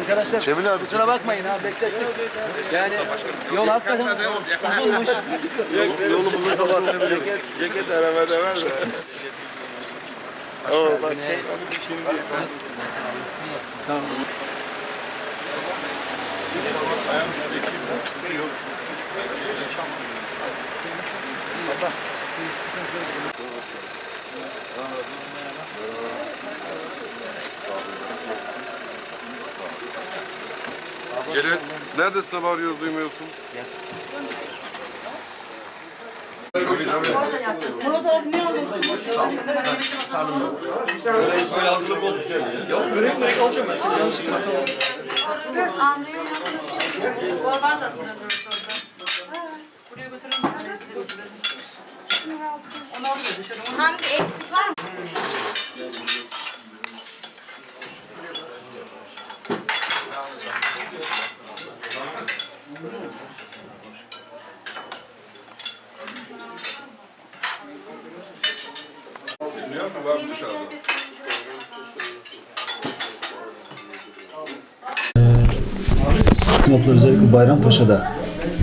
Arkadaşlar Cemil abi. kusura bakmayın ha beklettim. Yani yol hakikaten uzunmuş. Yolumuzu kapatabiliriz. Ceket arabada var da. Oo bak şey şimdi. Sağ olun. Gelen neredesin abi arıyoruz duymuyorsun. Var var da bunların orada. Buraya götürün. Onu alıyor dışarı. Hangi eksik var mı? Biliyor musun var dışarıda. Sinop'ta özellikle Bayrampaşa'da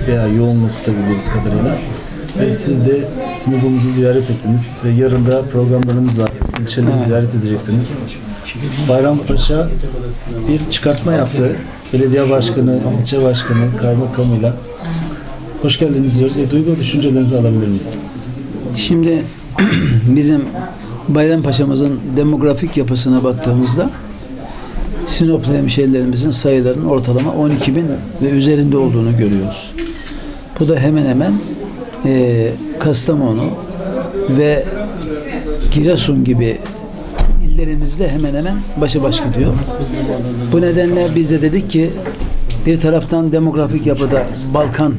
veya yoğunlukta bildiğimiz kadarıyla ve siz de Sinop'umuzu ziyaret ettiniz ve yarın da programlarınız var. İlçeleri ziyaret edeceksiniz. Bayrampaşa bir çıkartma yaptı. Belediye başkanı, ilçe başkanı, kaymakamıyla. Hoş geldiniz diyoruz. E, duygu düşüncelerinizi alabilir miyiz? Şimdi bizim Bayrampaşa'mızın demografik yapısına baktığımızda Sinoplu hemşehrilerimizin sayılarının ortalama 12 bin ve üzerinde olduğunu görüyoruz. Bu da hemen hemen e, Kastamonu ve Giresun gibi illerimizde hemen hemen başı baş gidiyor. Bu nedenle biz de dedik ki bir taraftan demografik yapıda Balkan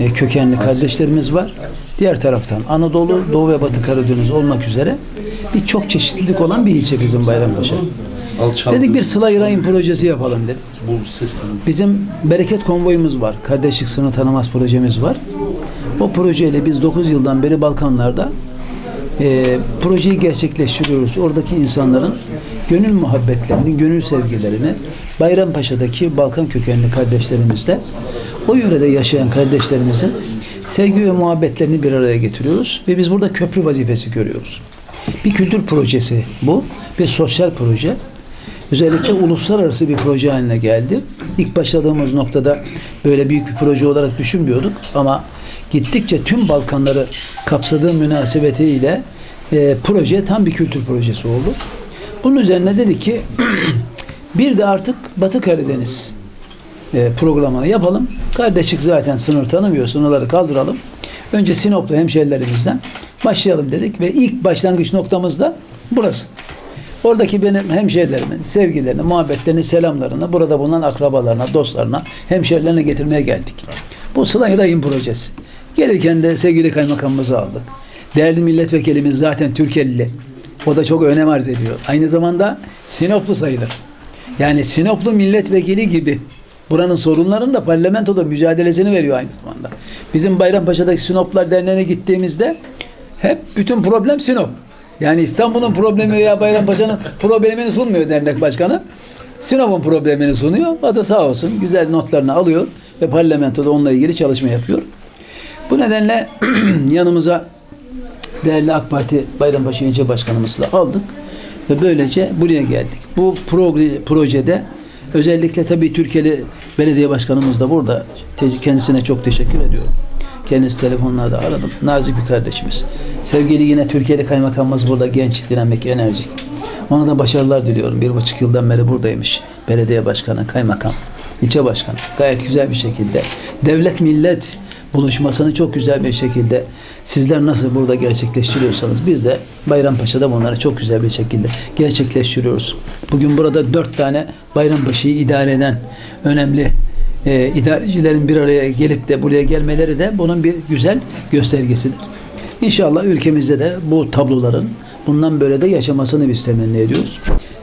e, kökenli kardeşlerimiz var. Diğer taraftan Anadolu, Doğu ve Batı Karadeniz olmak üzere bir çok çeşitlilik olan bir ilçe bizim Bayrampaşa. Dedik bir Sıla-i Rahim projesi yapalım dedik. Bu. Bizim bereket konvoyumuz var. Kardeşlik sınır tanımaz projemiz var. O projeyle biz 9 yıldan beri Balkanlarda e, projeyi gerçekleştiriyoruz. Oradaki insanların gönül muhabbetlerini, gönül sevgilerini Bayrampaşa'daki Balkan kökenli kardeşlerimizle o yörede yaşayan kardeşlerimizin sevgi ve muhabbetlerini bir araya getiriyoruz ve biz burada köprü vazifesi görüyoruz. Bir kültür projesi bu, bir sosyal proje. Özellikle uluslararası bir proje haline geldi. İlk başladığımız noktada böyle büyük bir proje olarak düşünmüyorduk ama gittikçe tüm Balkanları kapsadığı münasebetiyle e, proje tam bir kültür projesi oldu. Bunun üzerine dedik ki bir de artık Batı Karadeniz e, programını yapalım. Kardeşlik zaten sınır tanımıyor. Sınırları kaldıralım. Önce Sinoplu hemşehrilerimizden başlayalım dedik ve ilk başlangıç noktamız da burası. Oradaki benim hemşehrilerimin sevgilerini, muhabbetlerini, selamlarını burada bulunan akrabalarına, dostlarına, hemşehrilerine getirmeye geldik. Bu Sıla-i Rahim projesi. Gelirken de sevgili kaymakamımızı aldık. Değerli milletvekilimiz zaten Türkelili. O da çok önem arz ediyor. Aynı zamanda Sinoplu sayılır. Yani Sinoplu milletvekili gibi buranın sorunlarının da parlamentoda mücadelesini veriyor aynı zamanda. Bizim Bayrampaşa'daki Sinoplar Derneği'ne gittiğimizde hep bütün problem Sinop. Yani İstanbul'un problemi veya Bayrampaşa'nın problemini sunmuyor dernek başkanı. Sinop'un problemini sunuyor. O da sağ olsun güzel notlarını alıyor ve parlamentoda onunla ilgili çalışma yapıyor. Bu nedenle yanımıza değerli AK Parti Bayrampaşa İlçe Başkanımızla aldık ve böylece buraya geldik. Bu projede özellikle tabii Türkiye'li belediye başkanımız da burada. Kendisine çok teşekkür ediyorum. Kendisi telefonla da aradım. Nazik bir kardeşimiz. Sevgili yine Türkiye'li kaymakamımız burada genç, dinamik, enerjik. Ona da başarılar diliyorum. Bir buçuk yıldan beri buradaymış. Belediye başkanı, kaymakam, ilçe başkanı. Gayet güzel bir şekilde. Devlet millet buluşmasını çok güzel bir şekilde sizler nasıl burada gerçekleştiriyorsanız biz de Bayrampaşa'da bunları çok güzel bir şekilde gerçekleştiriyoruz. Bugün burada dört tane Bayrampaşa'yı idare eden önemli e, idarecilerin bir araya gelip de buraya gelmeleri de bunun bir güzel göstergesidir. İnşallah ülkemizde de bu tabloların bundan böyle de yaşamasını biz temenni ediyoruz.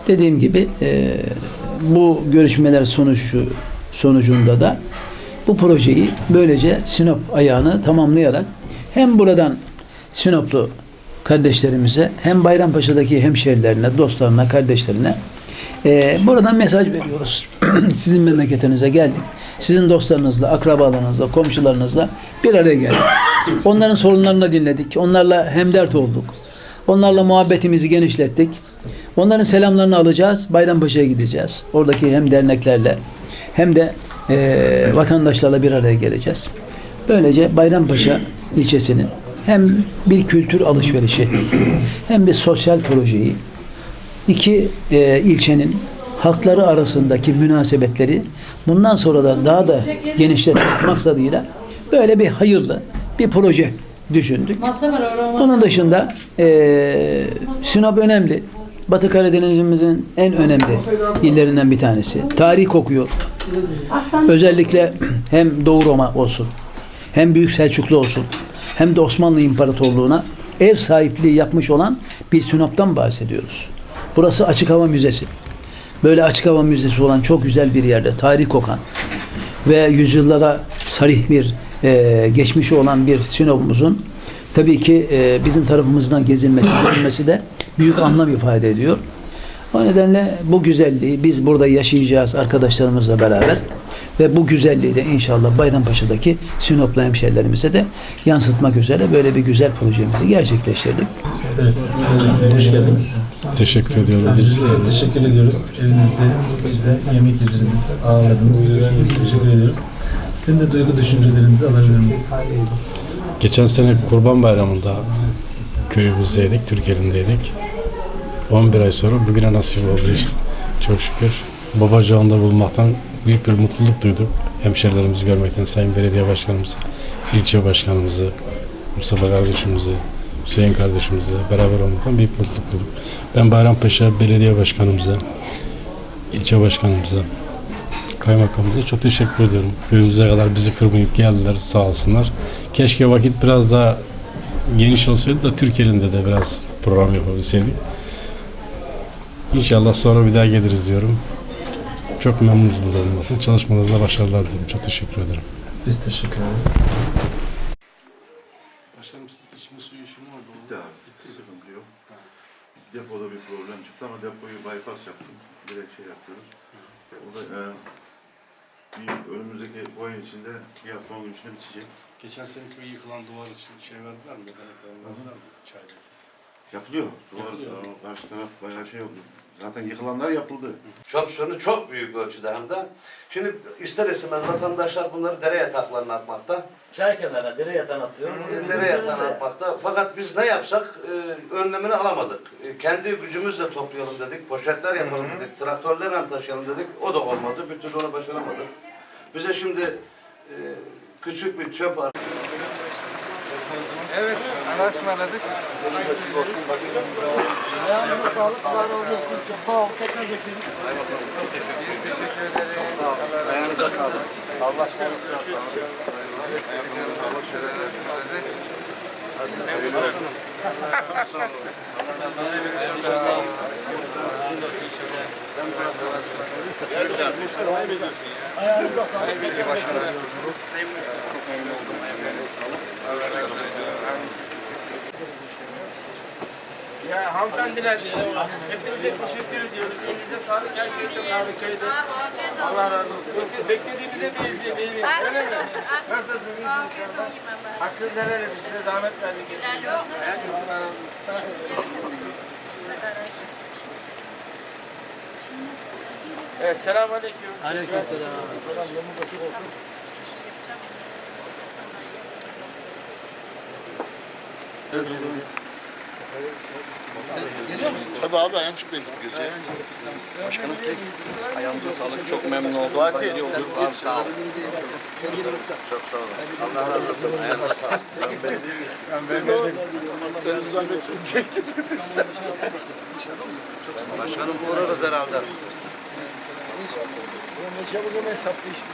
Dediğim gibi e, bu görüşmeler sonucu sonucunda da bu projeyi böylece Sinop ayağını tamamlayarak hem buradan Sinoplu kardeşlerimize hem Bayrampaşa'daki hemşerilerine, dostlarına, kardeşlerine e, buradan mesaj veriyoruz. Sizin memleketinize geldik. Sizin dostlarınızla, akrabalarınızla, komşularınızla bir araya geldik. Onların sorunlarını dinledik. Onlarla hemdert olduk. Onlarla muhabbetimizi genişlettik. Onların selamlarını alacağız. Bayrampaşa'ya gideceğiz. Oradaki hem derneklerle hem de e, vatandaşlarla bir araya geleceğiz. Böylece Bayrampaşa ilçesinin hem bir kültür alışverişi hem bir sosyal projeyi iki e, ilçenin halkları arasındaki münasebetleri bundan sonra da daha da genişletmek maksadıyla böyle bir hayırlı bir proje düşündük. Bunun dışında e, Sinop önemli. Batı Karadeniz'imizin en önemli illerinden bir tanesi. Tarih kokuyor. Özellikle hem Doğu Roma olsun, hem Büyük Selçuklu olsun, hem de Osmanlı İmparatorluğu'na ev sahipliği yapmış olan bir Sinop'tan bahsediyoruz. Burası Açık Hava Müzesi. Böyle açık hava müzesi olan çok güzel bir yerde, tarih kokan ve yüzyıllara sarih bir e, geçmişi olan bir Sinop'umuzun tabii ki e, bizim tarafımızdan gezilmesi, görülmesi de büyük anlam ifade ediyor. O nedenle bu güzelliği biz burada yaşayacağız arkadaşlarımızla beraber ve bu güzelliği de inşallah Bayrampaşa'daki Sinoplu hemşehrilerimize de yansıtmak üzere böyle bir güzel projemizi gerçekleştirdik. Evet, hoş geldiniz. Teşekkür ediyorum. Biz teşekkür ediyoruz. Evinizde bize yemek yedirdiniz, ağırladınız. Teşekkür ediyoruz. Sizin de duygu düşüncelerinizi alabilir miyiz? geçen sene Kurban Bayramı'nda köyümüzdeydik, Türkiye'lindeydik. 11 ay sonra bugüne nasip oldu işte. Çok şükür. Babacığında bulmaktan büyük bir mutluluk duyduk. Hemşerilerimizi görmekten, Sayın Belediye Başkanımızı, ilçe başkanımızı, Mustafa kardeşimizi, Hüseyin kardeşimizle beraber olmaktan büyük mutluluk duyduk. Ben Bayrampaşa Belediye Başkanımıza, ilçe başkanımıza, kaymakamımıza çok teşekkür ediyorum. Köyümüze kadar bizi kırmayıp geldiler sağ olsunlar. Keşke vakit biraz daha geniş olsaydı da Türkiye'nin de biraz program yapabilseydik. İnşallah sonra bir daha geliriz diyorum. Çok memnunuz burada olmaktan. Çalışmanızda başarılar dilerim. Çok teşekkür ederim. Biz teşekkür ederiz. Başkanım içme suyu oldu? Bitti abi. Bitti. Sıkıntı yok. Depoda bir problem çıktı ama depoyu bypass yaptım. Direkt şey yapıyoruz. O da e, bir önümüzdeki bu ayın içinde bir hafta on gün içinde bitecek. Geçen seneki yıkılan duvar için şey verdiler mi? Verdiler mi? Çayda. Yapılıyor. Duvar, Yapılıyor. e, karşı taraf bayağı şey oldu. Zaten yıkılanlar yapıldı. Çöp sorunu çok büyük ölçüde hem de. Şimdi ister istemez vatandaşlar bunları dere yataklarına atmakta. Çay kenarına dere yatan atıyor. Dere yatağına atmakta. Fakat biz ne yapsak e, önlemini alamadık. E, kendi gücümüzle toplayalım dedik, poşetler yapalım dedik, traktörlerle taşıyalım dedik. O da olmadı. Bir türlü onu başaramadık. Bize şimdi e, küçük bir çöp ar- Ayağınıza sağlık. Allah Ayaklarınıza Allah şerefinizi Ya hanımefendiler, hepinize teşekkür ediyoruz. Elinize sağlık, her şey çok harikaydı. Allah razı olsun. Beklediğimize benziyor, değil mi? Öyle mi? Nasılsınız? İyisiniz inşallah. Hakkınızı helal edin, size zahmet verdik. Razı olsun. Evet, selamun aleyküm. Aleyküm selam. Tabii abi ayağım çıktı gece. Başkanım ayağımıza sağlık. Çok memnun oldum. Fatih. Abi sağ olun. Çok sağ olun. Allah razı olsun. Ayağınıza sağlık. Ben belediye Ben belediye Sen zahmet çektin. Başkanım uğrarız herhalde. Ne çabuk hemen sattı işte.